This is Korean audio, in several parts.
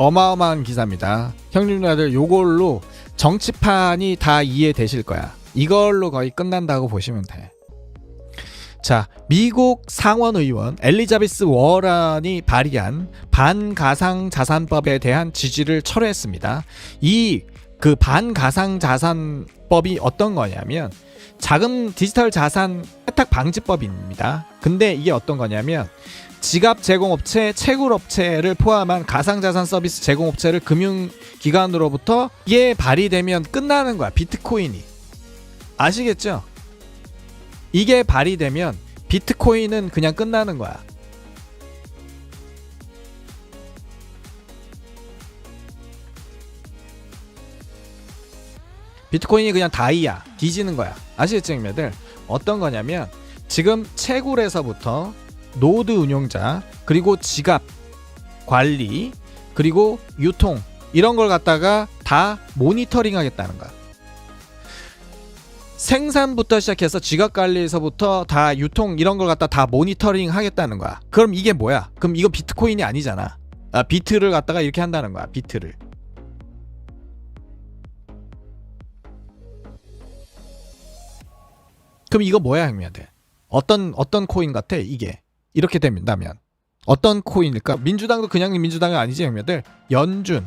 어마어마한 기사입니다. 형님들 요걸로 정치판이 다 이해되실 거야. 이걸로 거의 끝난다고 보시면 돼. 자, 미국 상원 의원 엘리자베스 워런이 발의한 반가상 자산법에 대한 지지를 철회했습니다. 이 그 반가상 자산법이 어떤 거냐면 자금 디지털 자산 세탁 방지법입니다. 근데 이게 어떤 거냐면 지갑 제공업체, 채굴업체를 포함한 가상자산 서비스 제공업체를 금융기관으로부터 이게 발휘되면 끝나는 거야. 비트코인이. 아시겠죠? 이게 발휘되면 비트코인은 그냥 끝나는 거야. 비트코인이 그냥 다이야. 뒤지는 거야. 아시겠죠, 형님들? 어떤 거냐면 지금 채굴에서부터 노드 운용자 그리고 지갑 관리 그리고 유통 이런 걸 갖다가 다 모니터링 하겠다는 거야. 생산부터 시작해서 지갑 관리에서부터 다 유통 이런 걸 갖다 다 모니터링 하겠다는 거야. 그럼 이게 뭐야? 그럼 이거 비트코인이 아니잖아. 아, 비트를 갖다가 이렇게 한다는 거야. 비트를. 그럼 이거 뭐야, 형님한테? 어떤 어떤 코인 같아? 이게. 이렇게 된다면 어떤 코인일까? 민주당도 그냥 민주당이 아니지 형님들. 연준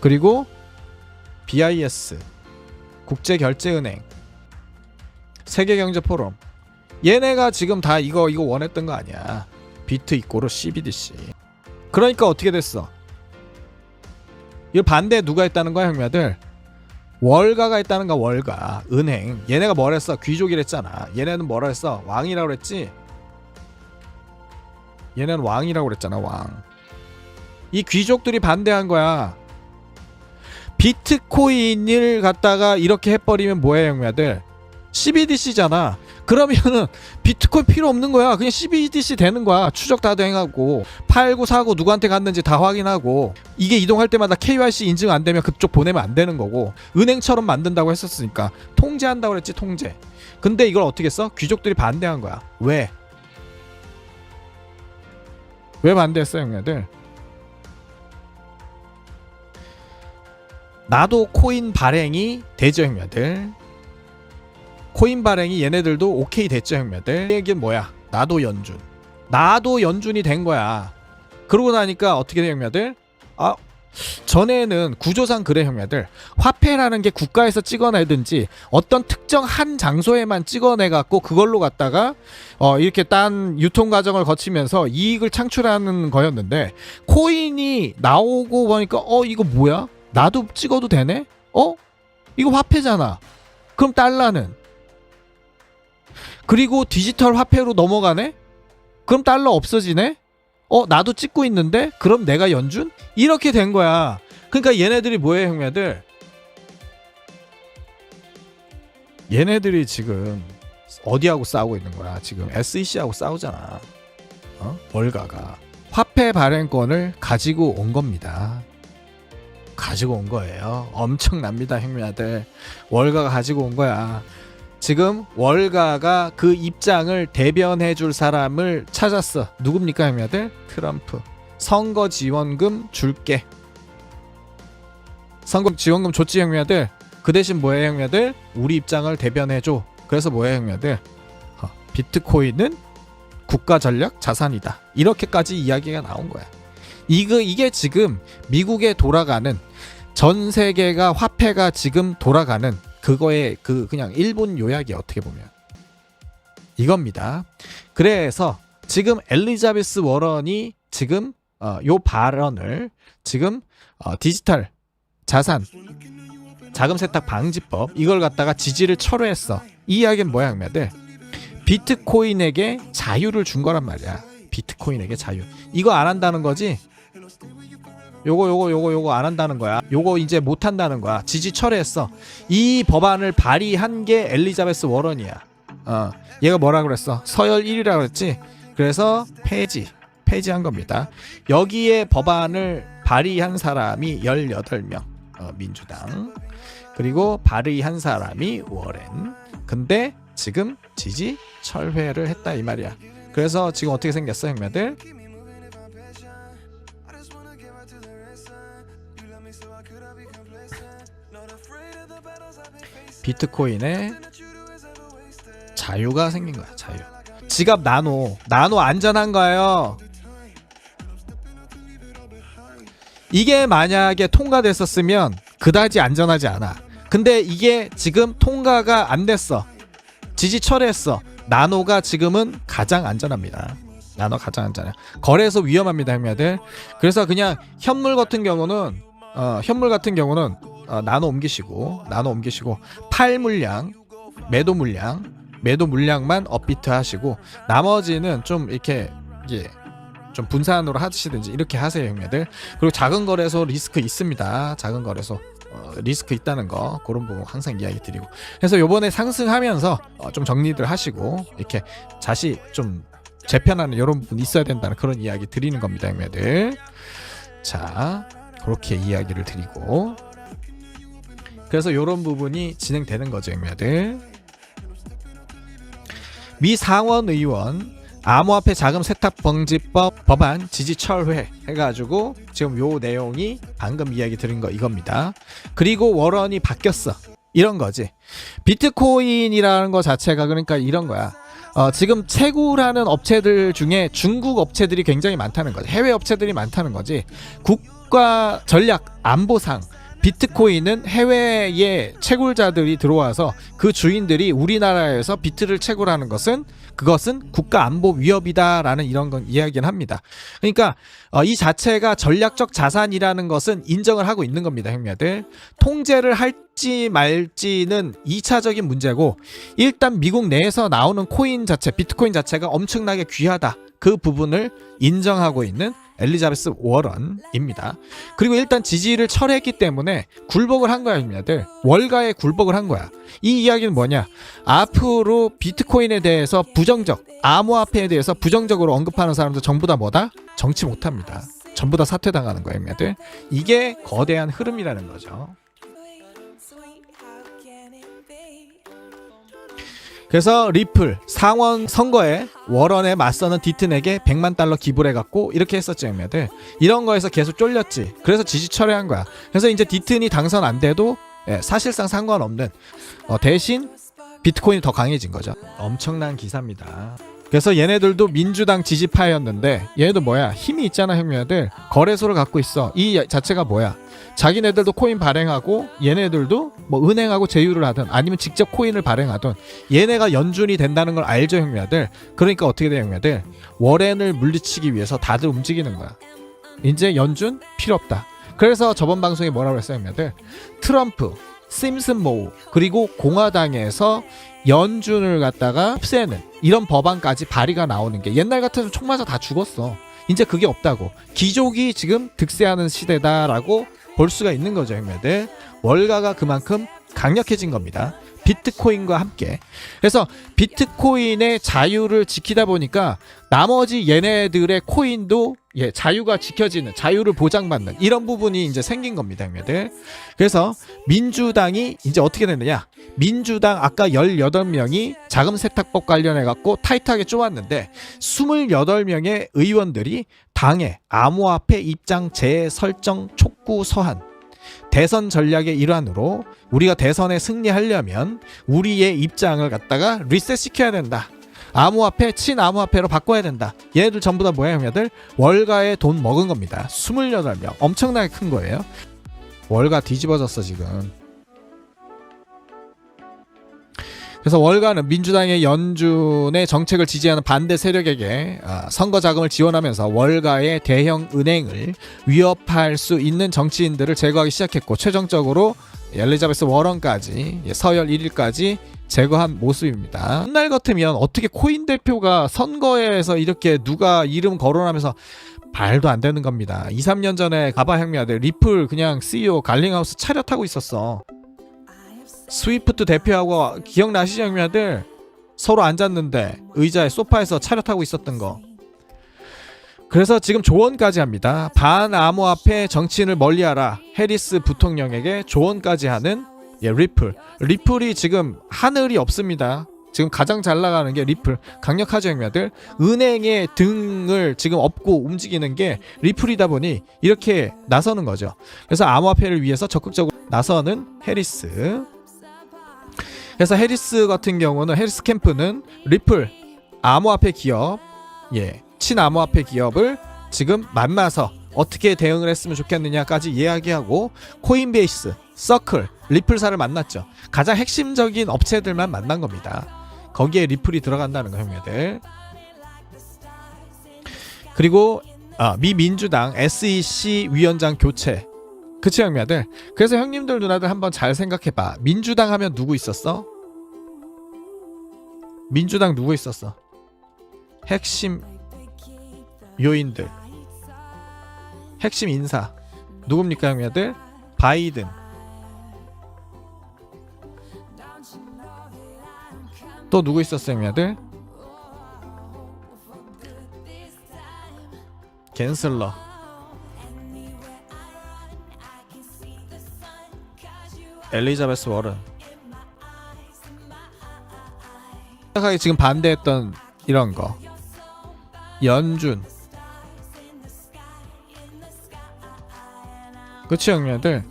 그리고 BIS 국제결제은행 세계경제포럼. 얘네가 지금 다 이거 이거 원했던 거 아니야. 비트 이꼬로 CBDC 그러니까 어떻게 됐어? 이 반대 누가 했다는 거야 형님들? 월가가 했다는 거야 월가. 은행. 얘네가 뭘 했어? 귀족이랬잖아. 얘네는 뭐라 했어? 왕이라고 그랬지 얘는 왕이라고 그랬잖아 왕. 이 귀족들이 반대한 거야. 비트코인을 갖다가 이렇게 해버리면 뭐야 형님들? CBDC잖아. 그러면은 비트코인 필요 없는 거야. 그냥 CBDC 되는 거야. 추적 다 행하고 팔고 사고 누구한테 갔는지 다 확인하고 이게 이동할 때마다 KYC 인증 안 되면 그쪽 보내면 안 되는 거고 은행처럼 만든다고 했었으니까 통제한다고 그랬지 통제. 근데 이걸 어떻게 써? 귀족들이 반대한 거야. 왜? 왜 반대했어 형네들? 나도 코인 발행이 되죠 형네들. 코인 발행이 얘네들도 오케이 됐죠 형네들. 이게 뭐야? 나도 연준. 나도 연준이 된 거야. 그러고 나니까 어떻게 돼 형네들? 아 전에는 구조상 그래 형네들. 화폐라는 게 국가에서 찍어내든지 어떤 특정 한 장소에만 찍어내 갖고 그걸로 갖다가 어 이렇게 딴 유통 과정을 거치면서 이익을 창출하는 거였는데 코인이 나오고 보니까 어 이거 뭐야? 나도 찍어도 되네? 어? 이거 화폐잖아. 그럼 달러는? 그리고 디지털 화폐로 넘어가네? 그럼 달러 없어지네 어 나도 찍고 있는데? 그럼 내가 연준? 이렇게 된 거야. 그러니까 얘네들이 뭐예요 형님들? 얘네들이 지금 어디하고 싸우고 있는 거야? 지금 SEC하고 싸우잖아. 어? 월가가. 화폐 발행권을 가지고 온 겁니다. 가지고 온 거예요. 엄청납니다 형님들. 월가가 가지고 온 거야 지금 월가가 그 입장을 대변해 줄 사람을 찾았어. 누굽니까, 형님들? 트럼프. 선거 지원금 줄게. 선거 지원금 줬지, 형님들? 그 대신 뭐예요, 형님들? 우리 입장을 대변해 줘. 그래서 뭐예요, 형님들? 어, 비트코인은 국가 전략 자산이다. 이렇게까지 이야기가 나온 거야. 이거 이게 지금 미국에 돌아가는 전 세계가 화폐가 지금 돌아가는 그거의 그 그냥 일본 요약이 어떻게 보면 이겁니다. 그래서 지금 엘리자베스 워런이 지금 어, 요 발언을 지금 어, 디지털 자산 자금 세탁 방지법 이걸 갖다가 지지를 철회했어. 이 이야기는 뭐야, 형님들? 비트코인에게 자유를 준 거란 말이야. 비트코인에게 자유. 이거 안 한다는 거지? 요거 요거 요거 요거 안 한다는 거야. 요거 이제 못 한다는 거야. 지지 철회했어. 이 법안을 발의한 게 엘리자베스 워런이야. 어. 얘가 뭐라 그랬어? 서열 1위라 그랬지? 그래서 폐지. 폐지한 겁니다. 여기에 법안을 발의한 사람이 18명. 어, 민주당. 그리고 발의한 사람이 워렌. 근데 지금 지지 철회를 했다 이 말이야. 그래서 지금 어떻게 생겼어, 형님들? 비트코인의 자유가 생긴 거야. 자유. 지갑 나노. 나노 안전한 거예요. 이게 만약에 통과됐었으면 그다지 안전하지 않아. 근데 이게 지금 통과가 안 됐어. 지지 철회했어. 나노가 지금은 가장 안전합니다. 나노 가장 안전해. 거래소 위험합니다, 형님들. 그래서 그냥 현물 같은 경우는 어, 현물 같은 경우는 어, 나노 옮기시고 나노 옮기시고 팔 물량, 매도 물량, 매도 물량만 업비트 하시고 나머지는 좀 이렇게 이게 좀 분산으로 하시든지 이렇게 하세요, 형님들. 그리고 작은 거래소 리스크 있습니다. 작은 거래소 어, 리스크 있다는 거 그런 부분 항상 이야기 드리고 그래서 요번에 상승하면서 어, 좀 정리들 하시고 이렇게 자시 좀 재편하는 이런 부분 있어야 된다는 그런 이야기 드리는 겁니다, 형님들. 자 그렇게 이야기를 드리고 그래서 이런 부분이 진행되는 거죠, 형님들. 미 상원 의원 암호화폐 자금 세탁 방지법 법안 지지 철회 해가지고 지금 요 내용이 방금 이야기 드린 거 이겁니다. 그리고 월원이 바뀌었어. 이런 거지. 비트코인이라는 거 자체가 그러니까 이런 거야. 어, 지금 채굴하는 업체들 중에 중국 업체들이 굉장히 많다는 거지. 해외 업체들이 많다는 거지. 국가 전략 안보상 비트코인은 해외의 채굴자들이 들어와서 그 주인들이 우리나라에서 비트를 채굴하는 것은 그것은 국가 안보 위협이다라는 이런 건 이야기는 합니다. 그러니까 어, 이 자체가 전략적 자산이라는 것은 인정을 하고 있는 겁니다, 형님들. 통제를 할지 말지는 2차적인 문제고 일단 미국 내에서 나오는 코인 자체, 비트코인 자체가 엄청나게 귀하다. 그 부분을 인정하고 있는 엘리자베스 워런입니다. 그리고 일단 지지를 철회했기 때문에 굴복을 한 거야, 형님들. 월가에 굴복을 한 거야. 이 이야기는 뭐냐? 앞으로 비트코인에 대해서 부정적, 암호화폐에 대해서 부정적으로 언급하는 사람들 전부 다 뭐다? 정치 못합니다. 전부 다 사퇴당하는 거예요, 형님들. 이게 거대한 흐름이라는 거죠. 그래서 리플 상원 선거에 워런에 맞서는 디튼에게 100만 달러 기부를 해갖고 이렇게 했었죠 형님들. 이런 거에서 계속 쫄렸지. 그래서 지지 철회한 거야. 그래서 이제 디튼이 당선 안 돼도 예, 사실상 상관없는 어, 대신 비트코인이 더 강해진 거죠. 엄청난 기사입니다 그래서 얘네들도 민주당 지지파였는데 얘네도 뭐야? 힘이 있잖아 형님들. 거래소를 갖고 있어. 이 자체가 뭐야? 자기네들도 코인 발행하고 얘네들도 뭐 은행하고 제휴를 하든 아니면 직접 코인을 발행하든 얘네가 연준이 된다는 걸 알죠 형님들? 그러니까 어떻게 돼요 형님들? 워렌을 물리치기 위해서 다들 움직이는 거야. 이제 연준 필요 없다. 그래서 저번 방송에 뭐라고 했어요 형님들? 트럼프 심슨 모우 그리고 공화당에서 연준을 갖다가 없애는 이런 법안까지 발의가 나오는 게 옛날 같으면 총 맞아 다 죽었어 이제 그게 없다고 귀족이 지금 득세하는 시대다라고 볼 수가 있는 거죠, 형님들. 월가가 그만큼 강력해진 겁니다. 비트코인과 함께. 그래서 비트코인의 자유를 지키다 보니까 나머지 얘네들의 코인도 예, 자유가 지켜지는, 자유를 보장받는 이런 부분이 이제 생긴 겁니다, 형님들. 그래서 민주당이 이제 어떻게 됐느냐? 민주당 아까 18명이 자금 세탁법 관련해 갖고 타이트하게 쪼았는데 28명의 의원들이 당의 암호화폐 입장 재설정 촉구 서한 대선 전략의 일환으로 우리가 대선에 승리하려면 우리의 입장을 갖다가 리셋 시켜야 된다. 암호화폐 친암호화폐로 바꿔야 된다. 얘네들 전부 다 뭐야 형님들? 월가에 돈 먹은 겁니다. 28명. 엄청나게 큰 거예요. 월가 뒤집어졌어 지금. 그래서 월가는 민주당의 연준의 정책을 지지하는 반대 세력에게 아, 선거 자금을 지원하면서 월가의 대형 은행을 위협할 수 있는 정치인들을 제거하기 시작했고 최종적으로 엘리자베스 워런까지 예, 서열 1위까지 제거한 모습입니다. 옛날 같으면 어떻게 코인 대표가 선거에서 이렇게 누가 이름 거론하면서 말도 안 되는 겁니다. 2, 3년 전에 가바 혁명들 리플 그냥 CEO 갈링하우스 차렷하고 있었어. 스위프트 대표하고 기억나시죠 형님들? 서로 앉았는데 의자에 소파에서 차렷하고 있었던 거. 그래서 지금 조언까지 합니다. 반암호화폐 정치인을 멀리하라. 해리스 부통령에게 조언까지 하는 예, 리플. 리플이 지금 하늘이 없습니다. 지금 가장 잘 나가는 게 리플. 강력하죠 형님들? 은행의 등을 지금 업고 움직이는 게 리플이다 보니 이렇게 나서는 거죠. 그래서 암호화폐를 위해서 적극적으로 나서는 해리스 그래서 해리스 같은 경우는 해리스 캠프는 리플 암호화폐 기업 예 친암호화폐 기업을 지금 만나서 어떻게 대응을 했으면 좋겠느냐까지 이야기하고 코인베이스, 서클, 리플사를 만났죠. 가장 핵심적인 업체들만 만난 겁니다. 거기에 리플이 들어간다는 거 형님들. 그리고 아, 미 민주당 SEC 위원장 교체. 그치 형님들. 그래서 형님들 누나들 한번 잘 생각해봐. 민주당 하면 누구 있었어? 민주당 누구 있었어? 핵심 요인들. 핵심 인사 누굽니까 형님들? 바이든 또 누구 있었어요 형님들? 겐슬러 엘리자베스 워런. 생각하기 지금 반대했던 이런 거. 연준. 그치 형님들?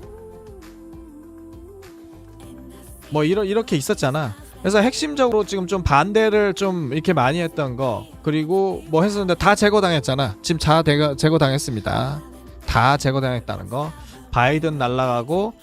뭐 이러, 이렇게 있었잖아. 그래서 핵심적으로 지금 좀 반대를 좀 이렇게 많이 했던 거. 그리고 뭐 했었는데 다 제거당했잖아. 지금 다 제거, 제거당했습니다. 다 제거당했다는 거. 바이든 날라가고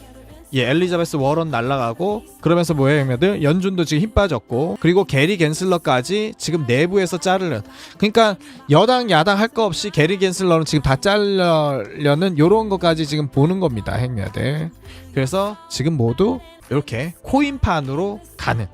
예, 엘리자베스 워런 날라가고 그러면서 형님들? 연준도 지금 힘 빠졌고 그리고 게리 겐슬러까지 지금 내부에서 자르는 그러니까 여당 야당 할 거 없이 게리 겐슬러는 지금 다 잘려는 요런 것까지 지금 보는 겁니다, 행녀들. 그래서 지금 모두 이렇게 코인판으로 가는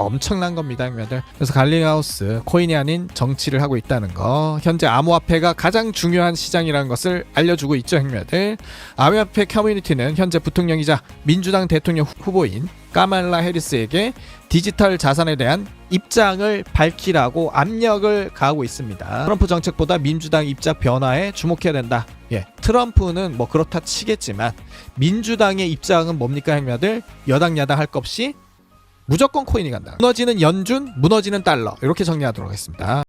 엄청난 겁니다, 형님들. 그래서 갈링하우스 코인이 아닌 정치를 하고 있다는 거. 현재 암호화폐가 가장 중요한 시장이라는 것을 알려주고 있죠, 형님들. 암호화폐 커뮤니티는 현재 부통령이자 민주당 대통령 후보인 까말라 해리스에게 디지털 자산에 대한 입장을 밝히라고 압력을 가하고 있습니다. 트럼프 정책보다 민주당 입장 변화에 주목해야 된다. 예, 트럼프는 뭐 그렇다 치겠지만 민주당의 입장은 뭡니까, 형님들? 여당 야당 할 것 없이 무조건 코인이 간다. 무너지는 연준, 무너지는 달러. 이렇게 정리하도록 하겠습니다.